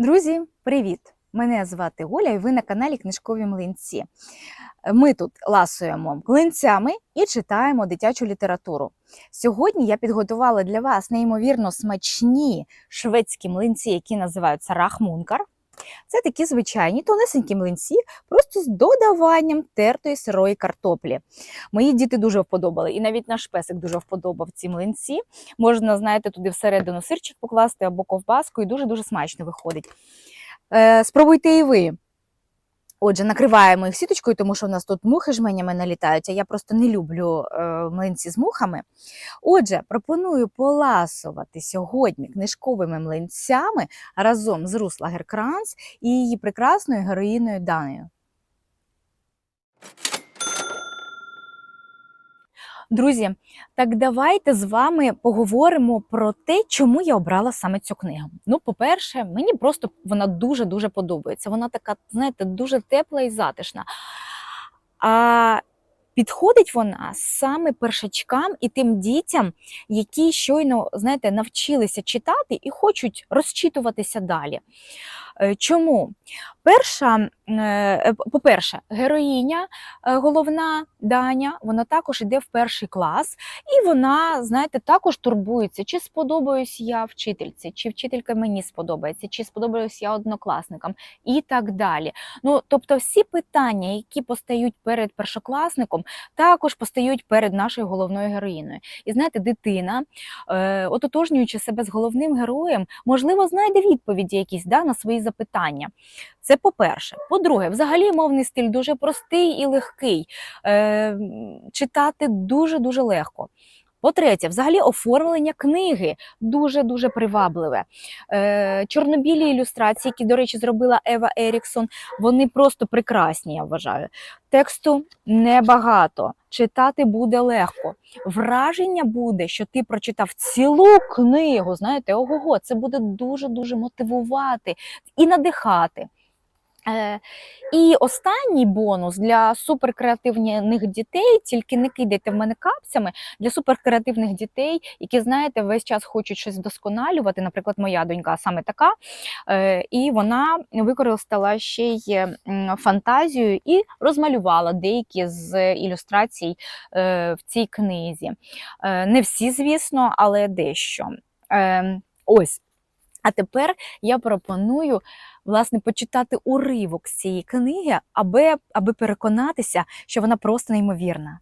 Друзі, привіт! Мене звати Оля, і ви на каналі Книжкові Млинці. Ми тут ласуємо млинцями і читаємо дитячу літературу. Сьогодні я підготувала для вас неймовірно смачні шведські млинці, які називаються рахмункар. Це такі звичайні тонесенькі млинці, просто з додаванням тертої сирої картоплі. Мої діти дуже вподобали, і навіть наш песик дуже вподобав ці млинці. Можна, знаєте, туди всередину сирчик покласти або ковбаску, і дуже-дуже смачно виходить. Е, спробуйте і ви. Отже, накриваємо їх сіточкою, тому що у нас тут мухи жменями налітають, а я просто не люблю е, млинці з мухами. Отже, пропоную поласувати сьогодні книжковими млинцями разом з Рус Лагеркранц і її прекрасною героїною Даною. Друзі, так давайте з вами поговоримо про те, чому я обрала саме цю книгу. Ну, по-перше, мені просто вона дуже-дуже подобається. Вона така, знаєте, дуже тепла і затишна. А підходить вона саме першачкам і тим дітям, які щойно, знаєте, навчилися читати і хочуть розчитуватися далі. Е, Чому? Перша, е, по-перше, героїня е, головна Даня, вона також йде в перший клас, і вона, знаєте, також турбується, чи сподобаюсь я вчительці, чи вчителька мені сподобається, чи сподобаюсь я однокласникам і так далі. Ну, тобто, всі питання, які постають перед першокласником, також постають перед нашою головною героїною. І знаєте, дитина, ототожнюючи себе з головним героєм, можливо, знайде відповіді якісь да, на свої запитання. Це по-перше. По-друге, взагалі мовний стиль дуже простий і легкий. Е, читати дуже-дуже легко. По-третє, взагалі оформлення книги дуже-дуже привабливе. Е, чорнобілі ілюстрації, які, до речі, зробила Ева Еріксон, вони просто прекрасні, я вважаю. Тексту небагато, читати буде легко. Враження буде, що ти прочитав цілу книгу. Знаєте, ого-го, це буде дуже-дуже мотивувати і надихати. Е, І останній бонус для суперкреативних дітей, тільки не кидайте в мене капцями, для суперкреативних дітей, які, знаєте, весь час хочуть щось вдосконалювати. Наприклад, моя донька саме така, е, і вона використала ще й фантазію і розмалювала деякі з ілюстрацій е, в цій книзі. Не всі, звісно, але дещо. Е, Ось. А тепер я пропоную власне почитати уривок з цієї книги, аби, аби переконатися, що вона просто неймовірна.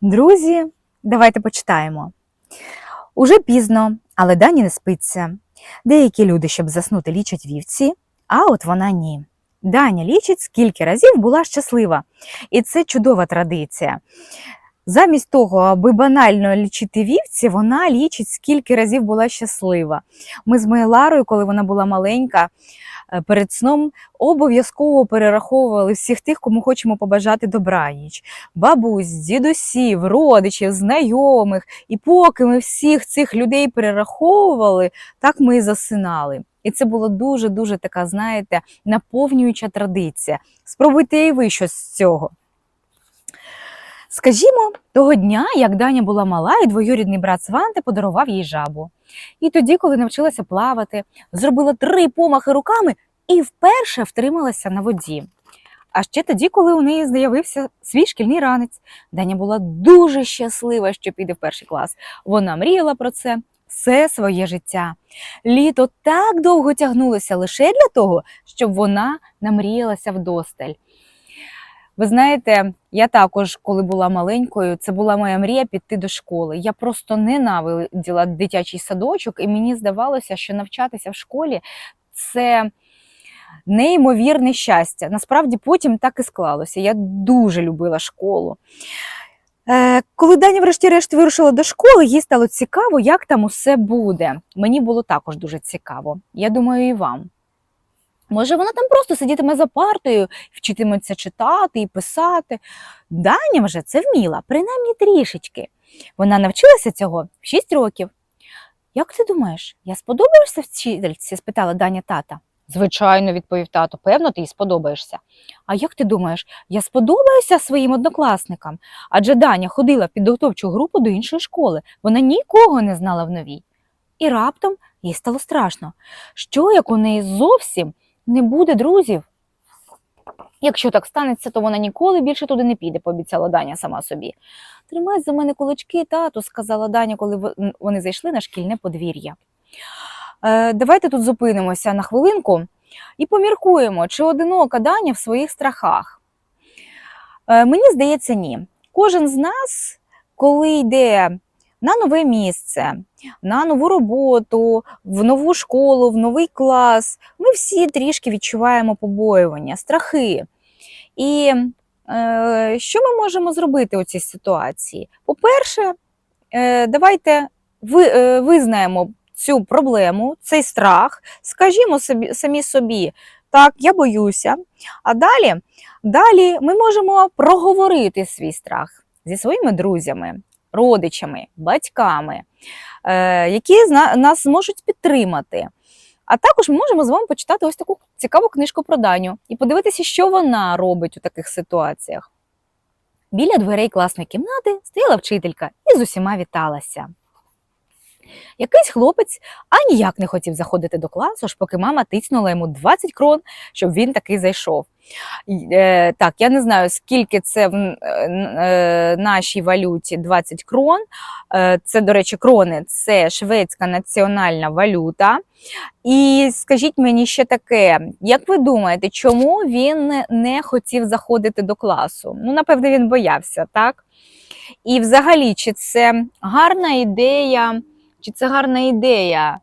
Друзі, давайте почитаємо. Уже пізно, але Дані не спиться. Деякі люди, щоб заснути, лічать вівці, а от вона ні. Даня лічить, скільки разів була щаслива. І це чудова традиція. Замість того, аби банально лічити вівці, вона лічить, скільки разів була щаслива. Ми з моєю Ларою, коли вона була маленька, е, перед сном обов'язково перераховували всіх тих, кому хочемо побажати добраніч. Бабусь, дідусів, родичів, знайомих. І поки ми всіх цих людей перераховували, так ми і засинали. І це була дуже-дуже така, знаєте, наповнююча традиція. Спробуйте і ви щось з цього. Скажімо, того дня, як Даня була мала, і двоюрідний брат Сванте подарував їй жабу. І тоді, коли навчилася плавати, зробила три помахи руками і вперше втрималася на воді. А ще тоді, коли у неї з'явився свій шкільний ранець, Даня була дуже щаслива, що піде в перший клас. Вона мріяла про це все своє життя. Літо так довго тягнулося лише для того, щоб вона намріялася вдосталь. Ви знаєте, я також, коли була маленькою, це була моя мрія піти до школи. Я просто ненавиділа дитячий садочок, і мені здавалося, що навчатися в школі це неймовірне щастя. Насправді потім так і склалося. Я дуже любила школу. Е, Коли Даня, врешті-решт, вирушила до школи, їй стало цікаво, як там усе буде. Мені було також дуже цікаво. Я думаю, і вам. Може, вона там просто сидітиме за партою, вчитиметься читати і писати. Даня вже це вміла, принаймні трішечки. Вона навчилася цього в 6 років. Як ти думаєш, я сподобаюся вчительці? спитала Даня тата. Звичайно, відповів тато, певно, ти їй сподобаєшся. А як ти думаєш, я сподобаюся своїм однокласникам? Адже Даня ходила в підготовчу групу до іншої школи. Вона нікого не знала в новій. І раптом Їй стало страшно. Що як у неї зовсім не буде друзів? Якщо так станеться, то вона ніколи більше туди не піде, пообіцяла Даня сама собі. Тримай за мене кулачки, тату, сказала Даня, коли вони зайшли на шкільне подвір'я. Е, давайте тут зупинимося на хвилинку і поміркуємо, чи одинока Даня в своїх страхах. Е, мені здається, ні. Кожен з нас, коли йде на нове місце, на нову роботу, в нову школу, в новий клас, ми всі трішки відчуваємо побоювання, страхи. І е, що ми можемо зробити у цій ситуації? По-перше, е, давайте ви, е, визнаємо цю проблему, цей страх, скажімо собі, самі собі, так, я боюся. А далі, далі ми можемо проговорити свій страх зі своїми друзями, родичами, батьками, які нас зможуть підтримати. А також ми можемо з вами почитати ось таку цікаву книжку про Даню і подивитися, що вона робить у таких ситуаціях. Біля дверей класної кімнати стояла вчителька і з усіма віталася. Якийсь хлопець аніяк не хотів заходити до класу, аж поки мама тиснула йому 20 крон, щоб він таки зайшов. Е, так, я не знаю, скільки це в е, е, нашій валюті 20 крон. Е, це, до речі, крони це шведська національна валюта. І скажіть мені ще таке: як ви думаєте, чому він не хотів заходити до класу? Ну, напевне, він боявся, так? І взагалі, чи це гарна ідея, чи це гарна ідея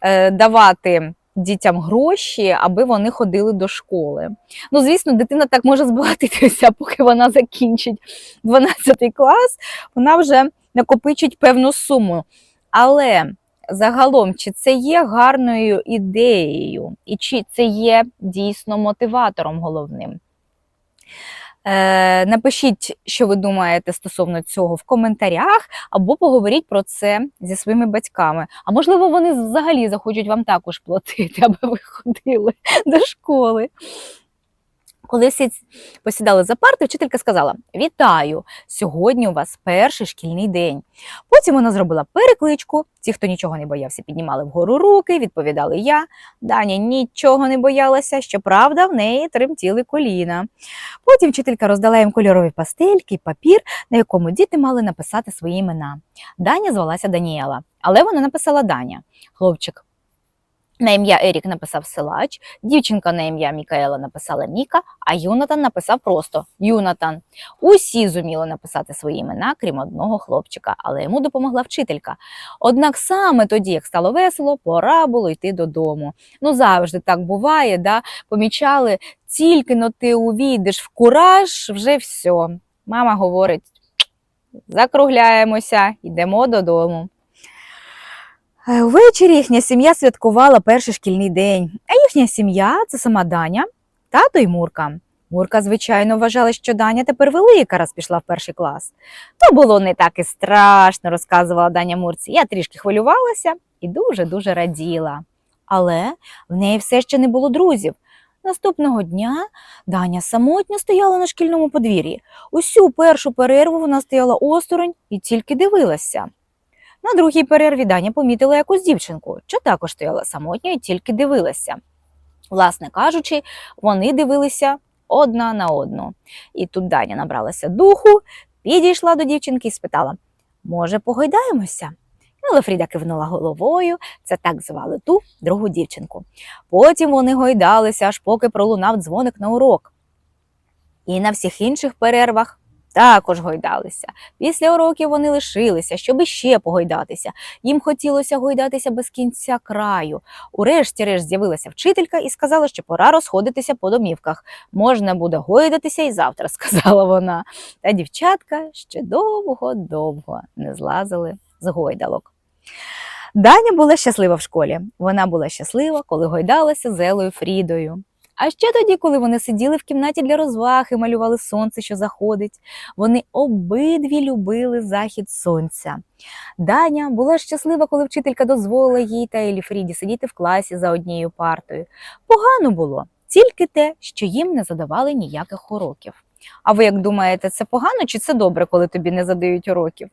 е, давати дітям гроші, аби вони ходили до школи? Ну, звісно, дитина так може збагатитися, поки вона закінчить 12 клас, вона вже накопичить певну суму. Але загалом, чи це є гарною ідеєю, і чи це є дійсно мотиватором головним? Е, напишіть, що ви думаєте стосовно цього в коментарях, або поговоріть про це зі своїми батьками. А можливо, вони взагалі захочуть вам також платити, аби ви ходили до школи. Коли всі посідали за парти, вчителька сказала: Вітаю! Сьогодні у вас перший шкільний день. Потім вона зробила перекличку. Ті, хто нічого не боявся, піднімали вгору руки, відповідали я. Даня нічого не боялася, щоправда, в неї тремтіли коліна. Потім вчителька роздала їм кольорові пастельки, папір, на якому діти мали написати свої імена. Даня звалася Даніела, але вона написала Даня. Хлопчик на ім'я Ерік написав Силач, дівчинка на ім'я Мікаела написала Міка, а Юнатан написав просто Юнатан. Усі зуміли написати свої імена, крім одного хлопчика, але йому допомогла вчителька. Однак саме тоді, як стало весело, пора було йти додому. Ну завжди так буває, да? помічали, тільки но ти увійдеш в кураж, вже все. Мама говорить: закругляємося, йдемо додому. Е, Увечері їхня сім'я святкувала перший шкільний день, а їхня сім'я це сама Даня, тато і Мурка. Мурка, звичайно, вважала, що Даня тепер велика, раз пішла в перший клас. То було не так і страшно, розказувала Даня Мурці. Я трішки хвилювалася і дуже-дуже раділа. Але в неї все ще не було друзів. Наступного дня Даня самотньо стояла на шкільному подвір'ї. Усю першу перерву вона стояла осторонь і тільки дивилася. На другій перерві Даня помітила якусь дівчинку, що також стояла самотньо і тільки дивилася. Власне кажучи, вони дивилися одна на одну. І тут Даня набралася духу, підійшла до дівчинки і спитала: Може, погойдаємося? Ну, Фріда кивнула головою, це так звали ту другу дівчинку. Потім вони гойдалися, аж поки пролунав дзвоник на урок. І на всіх інших перервах також гойдалися. Після уроків вони лишилися, щоб іще погойдатися. Їм хотілося гойдатися без кінця краю. Урешті-решт з'явилася вчителька і сказала, що пора розходитися по домівках. Можна буде гойдатися і завтра, сказала вона. Та дівчатка ще довго-довго не злазили з гойдалок. Даня була щаслива в школі. Вона була щаслива, коли гойдалася з Елою Фрідою. А ще тоді, коли вони сиділи в кімнаті для розваг і малювали сонце, що заходить, вони обидві любили захід сонця. Даня була щаслива, коли вчителька дозволила їй та Елі Фріді сидіти в класі за однією партою. Погано було тільки те, що їм не задавали ніяких уроків. А ви як думаєте, це погано чи це добре, коли тобі не задають уроків?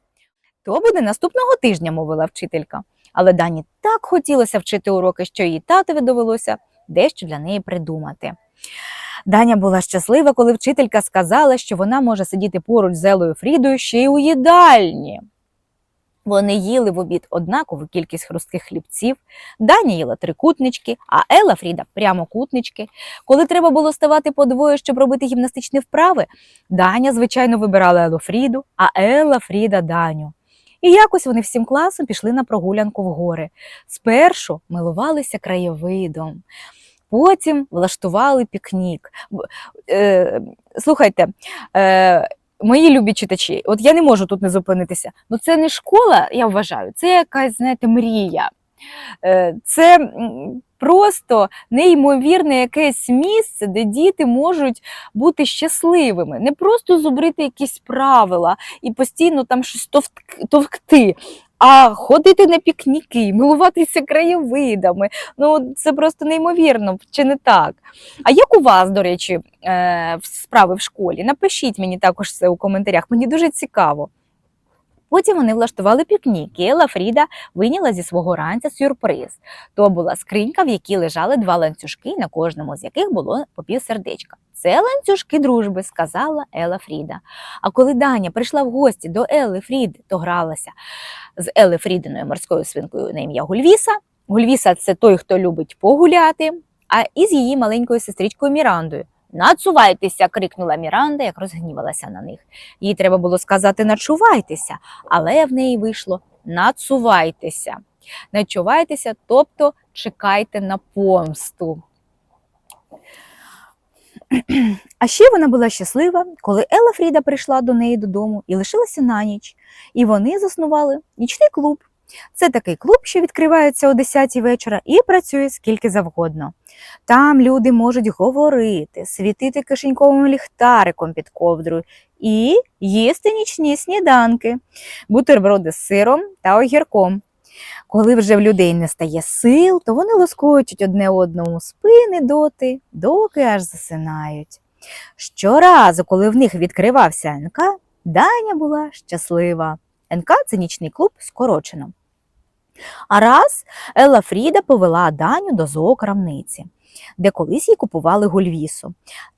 То буде наступного тижня, мовила вчителька. Але Дані так хотілося вчити уроки, що їй татові довелося дещо для неї придумати. Даня була щаслива, коли вчителька сказала, що вона може сидіти поруч з Елою Фрідою ще й у їдальні. Вони їли в обід однакову кількість хрустких хлібців, Даня їла трикутнички, а Ела Фріда прямокутнички. Коли треба було ставати подвоє, щоб робити гімнастичні вправи, Даня, звичайно, вибирала Елу Фріду, а Елла Фріда Даню. І якось вони всім класом пішли на прогулянку в гори. Спершу милувалися краєвидом, потім влаштували пікнік. Е, слухайте, е, мої любі читачі, от я не можу тут не зупинитися. Ну це не школа, я вважаю, це якась, знаєте, мрія. Е, Це просто неймовірне якесь місце, де діти можуть бути щасливими, не просто зубрити якісь правила і постійно там щось товкти, а ходити на пікніки, милуватися краєвидами. Ну це просто неймовірно, чи не так? А як у вас, до речі, е, справи в школі? Напишіть мені також це у коментарях, мені дуже цікаво. Потім вони влаштували пікнік, і Елла Фріда вийняла зі свого ранця сюрприз. То була скринька, в якій лежали два ланцюжки, на кожному з яких було по пів сердечка. Це ланцюжки дружби, сказала Елла Фріда. А коли Даня прийшла в гості до Елли Фріди, то гралася з Елли Фрідиною морською свинкою на ім'я Гульвіса. Гульвіса це той, хто любить погуляти, а із її маленькою сестричкою Мірандою. Нацувайтеся, крикнула Міранда, як розгнівалася на них. Їй треба було сказати начувайтеся, але в неї вийшло нацувайтеся. Начувайтеся, тобто чекайте на помсту. А ще вона була щаслива, коли Елла Фріда прийшла до неї додому і лишилася на ніч. І вони заснували нічний клуб. Це такий клуб, що відкривається о 10 вечора і працює скільки завгодно. Там люди можуть говорити, світити кишеньковим ліхтариком під ковдрою і їсти нічні сніданки, бутерброди з сиром та огірком. Коли вже в людей не стає сил, то вони лоскочуть одне одному спини доти, доки аж засинають. Щоразу, коли в них відкривався НК, Даня була щаслива. НК це нічний клуб скорочено. А раз Елла Фріда повела Даню до зоокрамниці, де колись їй купували гульвісу.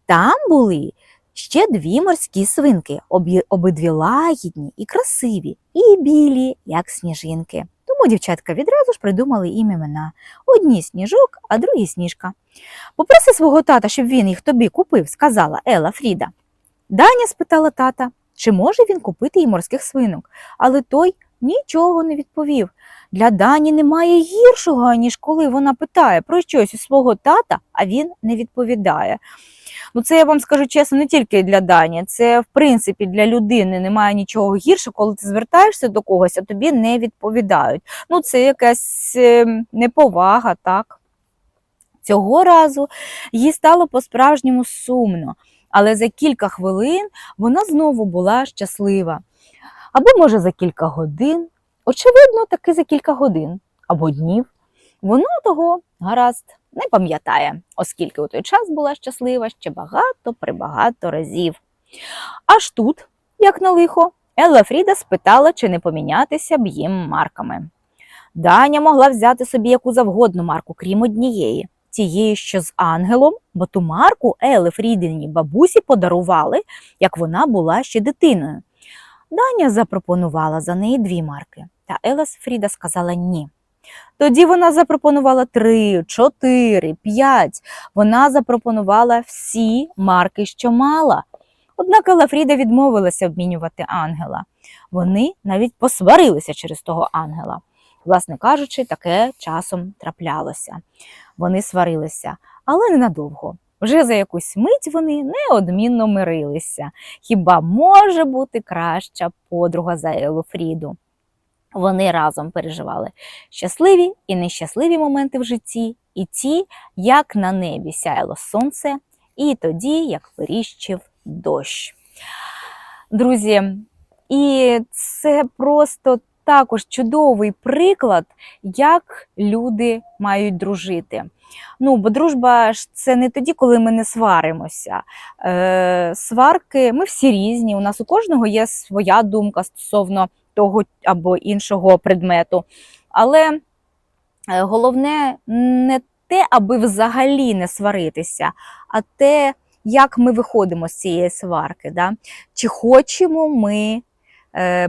Там були ще дві морські свинки, обидві лагідні і красиві, і білі, як сніжинки. Тому дівчатка відразу ж придумали їм імена. Одні сніжок, а другі сніжка. Попроси свого тата, щоб він їх тобі купив, сказала Елла Фріда. Даня спитала тата, чи може він купити їй морських свинок, але той нічого не відповів. Для Дані немає гіршого, ніж коли вона питає про щось у свого тата, а він не відповідає. Ну, це я вам скажу чесно, не тільки для Дані, це в принципі для людини немає нічого гіршого, коли ти звертаєшся до когось, а тобі не відповідають. Ну, це якась е, неповага, так. Цього разу їй стало по-справжньому сумно, але за кілька хвилин вона знову була щаслива. Або, може, за кілька годин, очевидно, таки за кілька годин або днів. Вона того гаразд не пам'ятає, оскільки у той час була щаслива ще багато прибагато разів. Аж тут, як на лихо, Елла Фріда спитала, чи не помінятися б їм марками. Даня могла взяти собі яку завгодно марку, крім однієї, тієї, що з ангелом, бо ту марку Елли Фрідиній бабусі подарували, як вона була ще дитиною. Даня запропонувала за неї дві марки, та Елла Фріда сказала ні. Тоді вона запропонувала три, чотири, п'ять. Вона запропонувала всі марки, що мала. Однак Елла Фріда відмовилася обмінювати ангела. Вони навіть посварилися через того ангела. Власне кажучи, таке часом траплялося. Вони сварилися, але ненадовго. Вже за якусь мить вони неодмінно мирилися. Хіба може бути краща подруга за Еллу Фріду? Вони разом переживали щасливі і нещасливі моменти в житті, і ті, як на небі сяяло сонце, і тоді, як періщив дощ. Друзі, і це просто також чудовий приклад, як люди мають дружити. Ну, бо дружба ж це не тоді, коли ми не сваримося. Е, сварки, ми всі різні. У нас у кожного є своя думка стосовно того або іншого предмету. Але Е, Головне не те, аби взагалі не сваритися, а те, як ми виходимо з цієї сварки. Да? Чи хочемо ми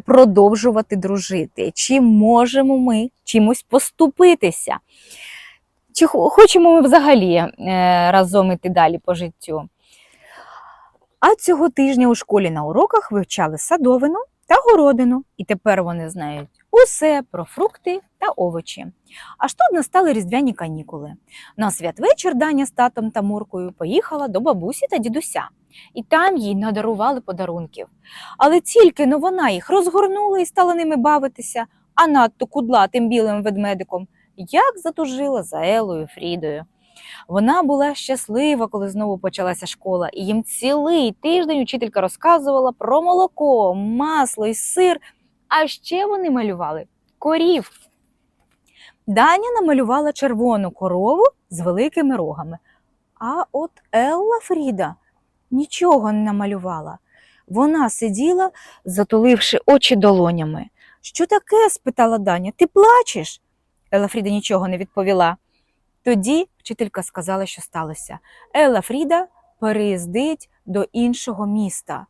продовжувати дружити, чи можемо ми чимось поступитися, чи хочемо ми взагалі е, разом іти далі по життю. А цього тижня у школі на уроках вивчали садовину та городину, і тепер вони знають усе про фрукти та овочі. Аж тут настали різдвяні канікули. На святвечір Даня з татом та Муркою поїхала до бабусі та дідуся, і там їй надарували подарунків. Але тільки но вона їх розгорнула і стала ними бавитися, а надто кудлатим білим ведмедиком, як затужила за Елою Фрідою. Вона була щаслива, коли знову почалася школа, і їм цілий тиждень учителька розказувала про молоко, масло і сир, а ще вони малювали корів. Даня намалювала червону корову з великими рогами. А от Елла Фріда нічого не намалювала. Вона сиділа, затуливши очі долонями. Що таке? спитала Даня. Ти плачеш? Елла Фріда нічого не відповіла. Тоді вчителька сказала, що сталося. Елла Фріда переїздить до іншого міста.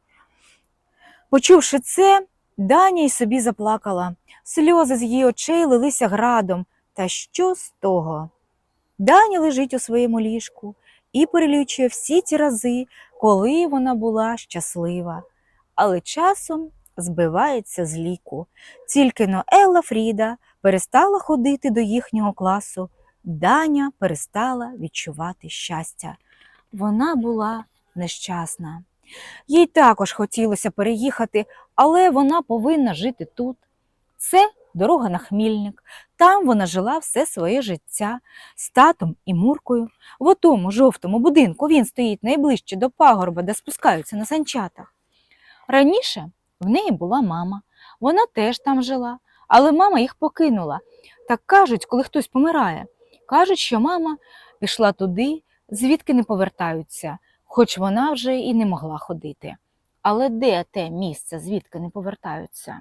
Почувши це, Даня й собі заплакала. Сльози з її очей лилися градом. Та що з того? Даня лежить у своєму ліжку і перелічує всі ті рази, коли вона була щаслива. Але часом збивається з ліку. Тільки но Елла Фріда перестала ходити до їхнього класу, Даня перестала відчувати щастя. Вона була нещасна. Їй також хотілося переїхати, але вона повинна жити тут. Це дорога на Хмільник. Там вона жила все своє життя з татом і Муркою. В отому жовтому будинку він стоїть найближче до пагорба, де спускаються на санчатах. Раніше в неї була мама. Вона теж там жила, але мама їх покинула. Так кажуть, коли хтось помирає. Кажуть, що мама пішла туди, звідки не повертаються, хоч вона вже і не могла ходити. Але де те місце, звідки не повертаються?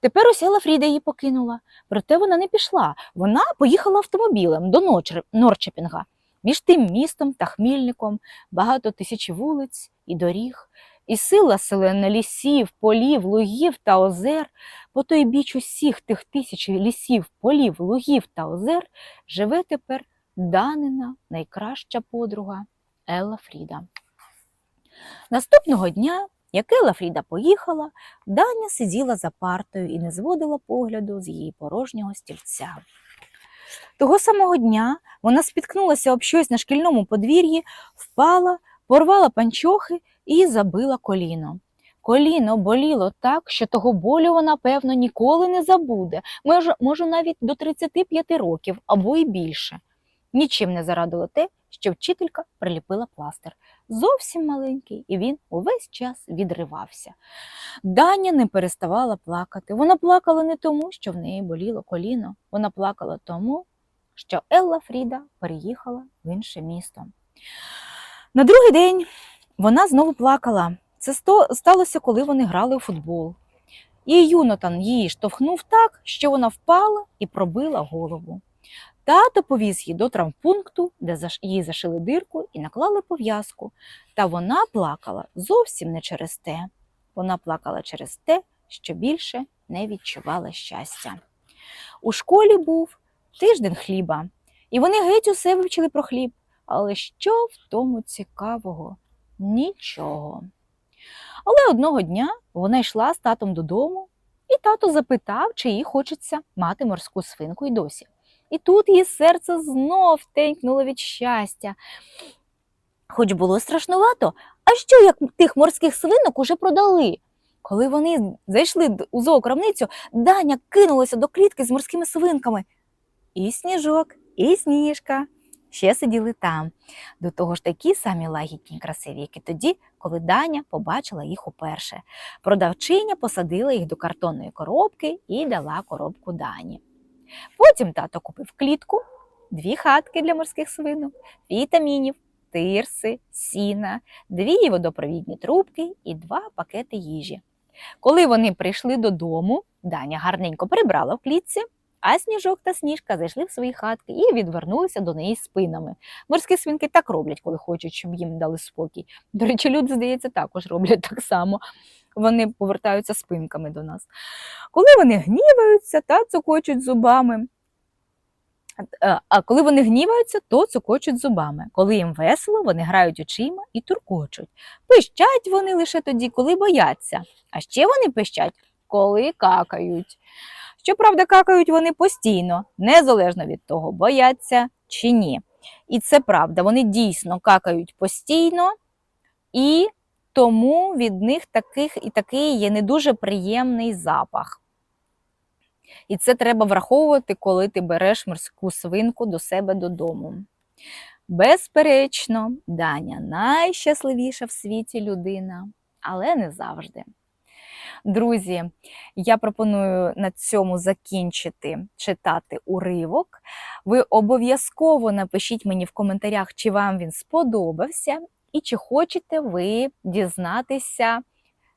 Тепер ось Елла Фріда її покинула, проте вона не пішла. Вона поїхала автомобілем до Норчепінга. Між тим містом та Хмільником багато тисяч вулиць і доріг, і сила селена лісів, полів, лугів та озер. По той біч усіх тих тисяч лісів, полів, лугів та озер живе тепер Данина найкраща подруга Елла Фріда. Наступного дня, як Елла Фріда поїхала, Даня сиділа за партою і не зводила погляду з її порожнього стільця. Того самого дня вона спіткнулася об щось на шкільному подвір'ї, впала, порвала панчохи і забила коліно. Коліно боліло так, що того болю вона, певно, ніколи не забуде, може навіть до 35 років або й більше. Нічим не зарадило те, що вчителька приліпила пластир. Зовсім маленький, і він увесь час відривався. Даня не переставала плакати. Вона плакала не тому, що в неї боліло коліно, вона плакала тому, що Елла Фріда переїхала в інше місто. На другий день вона знову плакала. Це сталося, коли вони грали у футбол. І Юнотан її штовхнув так, що вона впала і пробила голову. Тато повіз її до травмпункту, де їй зашили дирку і наклали пов'язку. Та вона плакала зовсім не через те. Вона плакала через те, що більше не відчувала щастя. У школі був тиждень хліба, і вони геть усе вивчили про хліб. Але що в тому цікавого? Нічого. Але одного дня вона йшла з татом додому, і тато запитав, чи їй хочеться мати морську свинку й досі. І тут її серце знов тенькнуло від щастя. Хоч було страшнувато, а що як тих морських свинок уже продали? Коли вони зайшли у зоокрамницю, Даня кинулася до клітки з морськими свинками. І сніжок, і сніжка ще сиділи там. До того ж такі самі лагідні красиві, як і тоді, коли Даня побачила їх уперше. Продавчиня посадила їх до картонної коробки і дала коробку Дані. Потім тато купив клітку, дві хатки для морських свинок, вітамінів, тирси, сіна, дві водопровідні трубки і два пакети їжі. Коли вони прийшли додому, Даня гарненько прибрала в клітці, А сніжок та сніжка зайшли в свої хатки і відвернулися до неї спинами. Морські свинки так роблять, коли хочуть, щоб їм дали спокій. До речі, люди, здається, також роблять так само. Вони повертаються спинками до нас. Коли вони гніваються та цокочуть зубами. Е, А коли вони гніваються, то цокочуть зубами. Коли їм весело, вони грають очима і туркочуть. Пищать вони лише тоді, коли бояться. А ще вони пищать, коли какають. Щоправда, какають вони постійно, незалежно від того, бояться чи ні. І це правда, вони дійсно какають постійно, і тому від них таких і такий є не дуже приємний запах. І це треба враховувати, коли ти береш морську свинку до себе додому. Безперечно, Даня найщасливіша в світі людина, але не завжди. Друзі, я пропоную на цьому закінчити читати уривок. Ви обов'язково напишіть мені в коментарях, чи вам він сподобався, і чи хочете ви дізнатися,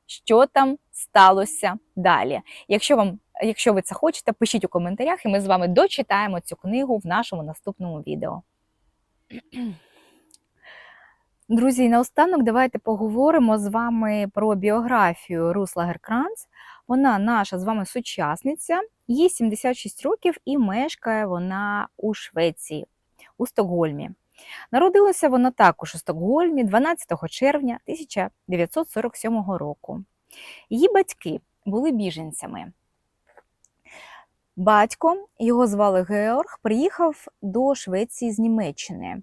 що там сталося далі. Якщо вам Якщо ви це хочете, пишіть у коментарях, і ми з вами дочитаємо цю книгу в нашому наступному відео. Друзі, наостанок давайте поговоримо з вами про біографію Рус Лагеркранц. Вона наша з вами сучасниця, їй 76 років і мешкає вона у Швеції, у Стокгольмі. Народилася вона також у Стокгольмі 12 червня 1947 року. Її батьки були біженцями. Батько, його звали Георг, приїхав до Швеції з Німеччини.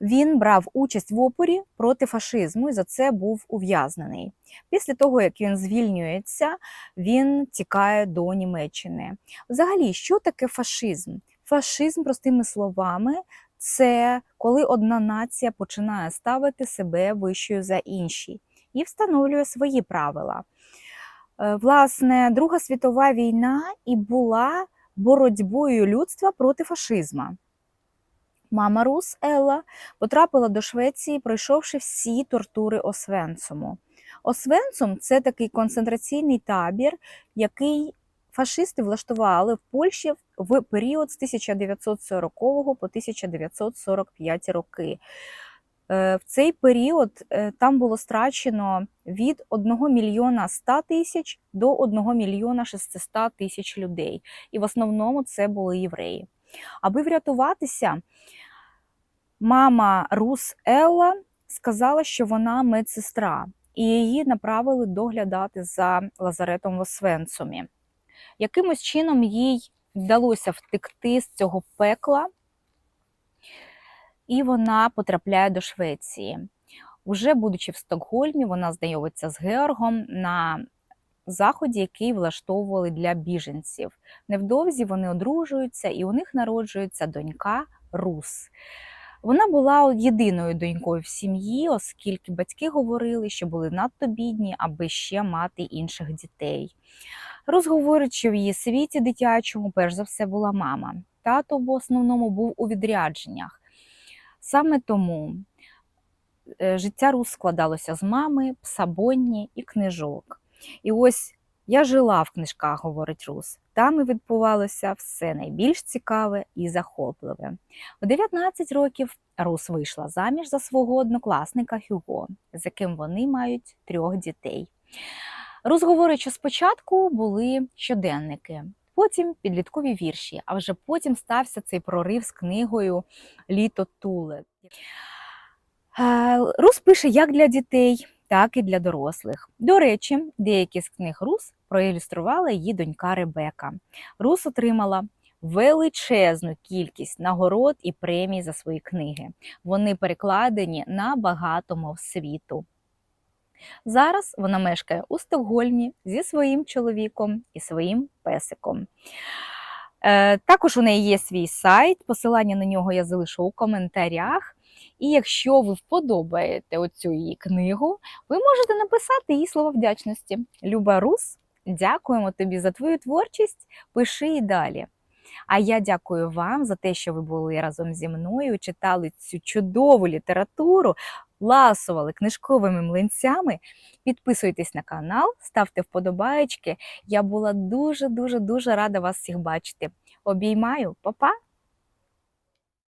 Він брав участь в опорі проти фашизму і за це був ув'язнений. Після того, як він звільнюється, він тікає до Німеччини. Взагалі, що таке фашизм? Фашизм, простими словами, це коли одна нація починає ставити себе вищою за інші і встановлює свої правила. Е, Власне, Друга світова війна і була боротьбою людства проти фашизму. Мама Рус Елла потрапила до Швеції, пройшовши всі тортури Освенцуму. Освенцум це такий концентраційний табір, який фашисти влаштували в Польщі в період з 1940 по 1945 роки. Е, В цей період е, там було страчено від 1 мільйона 100 тисяч до 1 мільйона 600 тисяч людей. І в основному це були євреї. Аби врятуватися, мама Рус Елла сказала, що вона медсестра, і її направили доглядати за лазаретом в Освенцумі. Якимось чином їй вдалося втекти з цього пекла, і вона потрапляє до Швеції. Уже будучи в Стокгольмі, вона знайомиться з Георгом на заході, який влаштовували для біженців. Невдовзі вони одружуються, і у них народжується донька Рус. Вона була єдиною донькою в сім'ї, оскільки батьки говорили, що були надто бідні, аби ще мати інших дітей. Що в її світі дитячому, перш за все, була мама. Тато в основному був у відрядженнях. Саме тому е, життя Рус складалося з мами, пса Бонні і книжок. І ось я жила в книжках, говорить Рус. Там і відбувалося все найбільш цікаве і захопливе. У 19 років Рус вийшла заміж за свого однокласника Хюго, з яким вони мають трьох дітей. Рус говорить, що спочатку були щоденники, потім підліткові вірші, а вже потім стався цей прорив з книгою Літо Туле. Е, Рус пише як для дітей, так і для дорослих. До речі, деякі з книг Рус проілюструвала її донька Ребека. Рус отримала величезну кількість нагород і премій за свої книги. Вони перекладені на багато мов світу. Зараз вона мешкає у Стокгольмі зі своїм чоловіком і своїм песиком. Е, Також у неї є свій сайт, посилання на нього я залишу у коментарях. І якщо ви вподобаєте оцю її книгу, ви можете написати їй слово вдячності. Люба Рус, дякуємо тобі за твою творчість. Пиши і далі. А я дякую вам за те, що ви були разом зі мною, читали цю чудову літературу, ласували книжковими млинцями. Підписуйтесь на канал, ставте вподобаєчки. Я була дуже-дуже дуже рада вас всіх бачити. Обіймаю, Па-па!